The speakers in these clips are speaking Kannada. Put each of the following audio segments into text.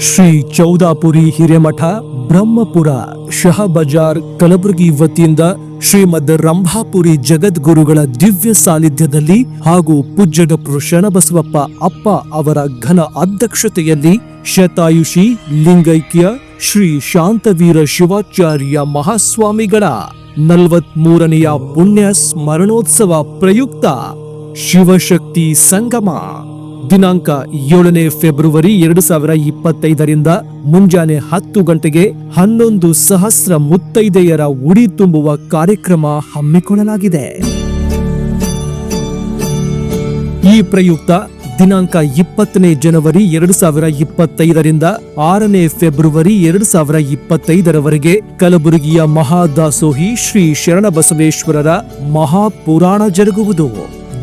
ಶ್ರೀ ಚೌದಾಪುರಿ ಹಿರೇಮಠ, ಬ್ರಹ್ಮಪುರ, ಶಹಬಜಾರ್ ಕಲಬುರಗಿ ವತಿಯಿಂದ ಶ್ರೀಮದ್ ರಂಭಾಪುರಿ ಜಗದ್ಗುರುಗಳ ದಿವ್ಯ ಸಾನ್ನಿಧ್ಯದಲ್ಲಿ ಹಾಗೂ ಪೂಜ್ಯ ಡಾಕ್ಟರ್ ಶರಣಬಸವಪ್ಪ ಅಪ್ಪ ಅವರ ಘನ ಅಧ್ಯಕ್ಷತೆಯಲ್ಲಿ ಶತಾಯುಷಿ ಲಿಂಗೈಕ್ಯ ಶ್ರೀ ಶಾಂತವೀರ ಶಿವಾಚಾರ್ಯ ಮಹಾಸ್ವಾಮಿಗಳ ನಲವತ್ಮೂರನೆಯ ಪುಣ್ಯ ಸ್ಮರಣೋತ್ಸವ ಪ್ರಯುಕ್ತ ಶಿವಶಕ್ತಿ ಸಂಗಮ. ದಿನಾಂಕ ಏಳನೇ ಫೆಬ್ರವರಿ ಎರಡು ಸಾವಿರ ಇಪ್ಪತ್ತೈದರಿಂದ ಮುಂಜಾನೆ ಹತ್ತು ಗಂಟೆಗೆ ಹನ್ನೊಂದು ಸಹಸ್ರ ಮುತ್ತೈದೆಯರ ಉಡಿ ತುಂಬುವ ಕಾರ್ಯಕ್ರಮ ಹಮ್ಮಿಕೊಳ್ಳಲಾಗಿದೆ. ಈ ಪ್ರಯುಕ್ತ ದಿನಾಂಕ ಇಪ್ಪತ್ತನೇ ಜನವರಿ ಎರಡು ಸಾವಿರ ಇಪ್ಪತ್ತೈದರಿಂದ ಆರನೇ ಫೆಬ್ರವರಿ ಎರಡು ಸಾವಿರ ಇಪ್ಪತ್ತೈದರವರೆಗೆ ಕಲಬುರಗಿಯ ಮಹಾದಾಸೋಹಿ ಶ್ರೀ ಶರಣಬಸವೇಶ್ವರರ ಮಹಾಪುರಾಣ ಜರುಗುವುದು.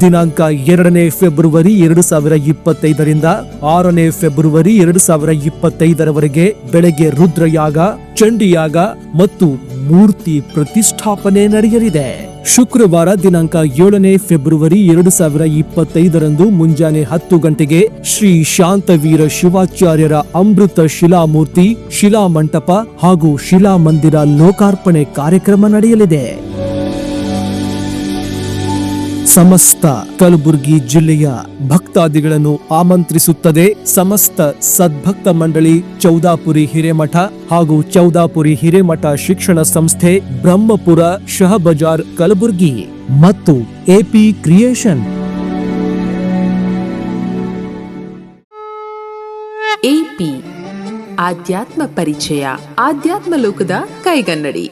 ದಿನಾಂಕ ಎರಡನೇ ಫೆಬ್ರವರಿ ಎರಡು ಸಾವಿರ ಇಪ್ಪತ್ತೈದರಿಂದ ಆರನೇ ಫೆಬ್ರವರಿ ಎರಡು ಸಾವಿರ ಇಪ್ಪತ್ತೈದರವರೆಗೆ ಬೆಳಗ್ಗೆ ರುದ್ರಯಾಗ, ಚಂಡಿಯಾಗ ಮತ್ತು ಮೂರ್ತಿ ಪ್ರತಿಷ್ಠಾಪನೆ ನಡೆಯಲಿದೆ. ಶುಕ್ರವಾರ ದಿನಾಂಕ ಏಳನೇ ಫೆಬ್ರವರಿ ಎರಡು ಸಾವಿರ ಇಪ್ಪತ್ತೈದರಂದು ಮುಂಜಾನೆ ಹತ್ತು ಗಂಟೆಗೆ ಶ್ರೀ ಶಾಂತವೀರ ಶಿವಾಚಾರ್ಯರ ಅಮೃತ ಶಿಲಾಮೂರ್ತಿ, ಶಿಲಾಮಂಟಪ ಹಾಗೂ ಶಿಲಾಮಂದಿರ ಲೋಕಾರ್ಪಣೆ ಕಾರ್ಯಕ್ರಮ ನಡೆಯಲಿದೆ. ಸಮಸ್ತ ಕಲಬುರಗಿ ಜಿಲ್ಲೆಯ ಭಕ್ತಾದಿಗಳನ್ನು ಆಮಂತ್ರಿಸುತ್ತದೆ. ಸಮಸ್ತ ಸದ್ಭಕ್ತ ಮಂಡಳಿ ಚೌದಾಪುರಿ ಹಿರೇಮಠ ಹಾಗೂ ಚೌದಾಪುರಿ ಹಿರೇಮಠ ಶಿಕ್ಷಣ ಸಂಸ್ಥೆ ಬ್ರಹ್ಮಪುರ ಶಹಬಜಾರ್ ಕಲಬುರ್ಗಿ. ಮತ್ತು ಎಪಿ ಕ್ರಿಯೇಷನ್. ಎಪಿ ಆಧ್ಯಾತ್ಮ ಪರಿಚಯ, ಆಧ್ಯಾತ್ಮ ಲೋಕದ ಕೈಗನ್ನಡಿ.